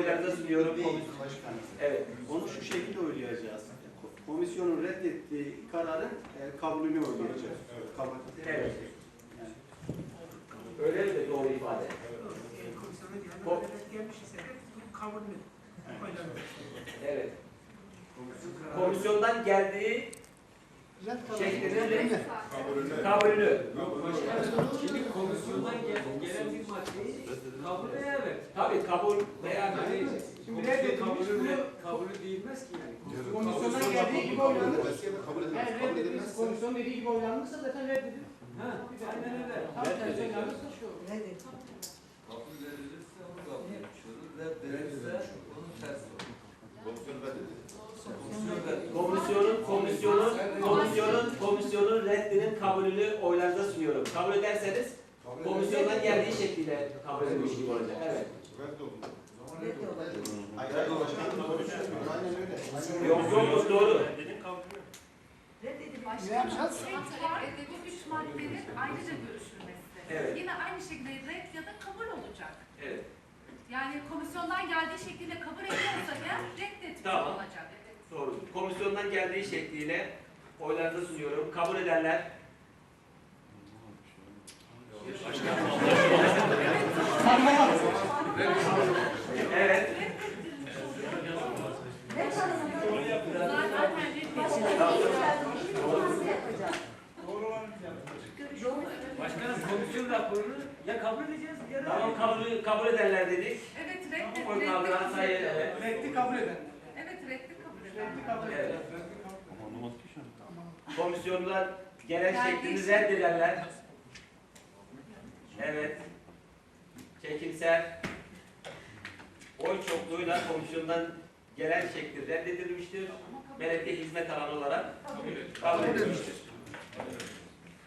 oylarınıza sunuyorum. Evet. Onu şu şekilde oylayacağız. Komisyonun reddettiği kararın e, kabulünü oylayacağız. Kabul. Evet. Yani Öyle mi doğru ifade? Komisyona evet gelmiş ise de. Evet. Komisyondan geldiği şeklinde kabulünü. Şimdi komisyondan gel- gelen bir maddeyi kabul evet. Tabii kabul veya Yani Şimdi komisyon reddedilmiş kabulü, kabulü değilmez ki yani. Komisyondan geldiği gibi oylanır. Kabul edilmez. Eğer Kabul reddedilmiş, edilmezse komisyon dediği gibi oylanmışsa zaten reddedilir. Ha, aynen öyle. Tam tersi oylanırsa şu olur. Kabul edilirse onu kabul etmiş olur. Reddedilirse onun tersi olur. komisyon reddedildi. Komisyon reddedilirse- komisyonun komisyonun komisyonun komisyonun reddinin kabulünü oylarınıza sunuyorum. Kabul ederseniz komisyondan geldiği şekliyle kabul edilmiş gibi olacak. Evet. Yok yok yok doğru. Var, bu üç maddenin ayrıca görüşülmesi. Evet. Yine aynı şekilde red ya da kabul olacak. Evet. Yani komisyondan geldiği şekilde kabul ediyorsa eğer reddetmiş Tamam. olacak. Evet. Doğru. Komisyondan geldiği şekliyle oylarınıza sunuyorum. Kabul edenler Evet. Başkanım komisyon raporunu ya kabul edeceğiz ya da Tamam kabul kabul edenler dedik. Evet reddet. Oy reddi kaldıran kabul sayı. Reddi kabul eden. Evet reddi kabul eden. Reddi kabul eden. Komisyondan gelen Geldiği şeklini reddedenler. Evet. Çekimsel oy çokluğuyla komisyondan gelen şekli reddedilmiştir. Belediye hizmet alanı olarak kabul edilmiştir.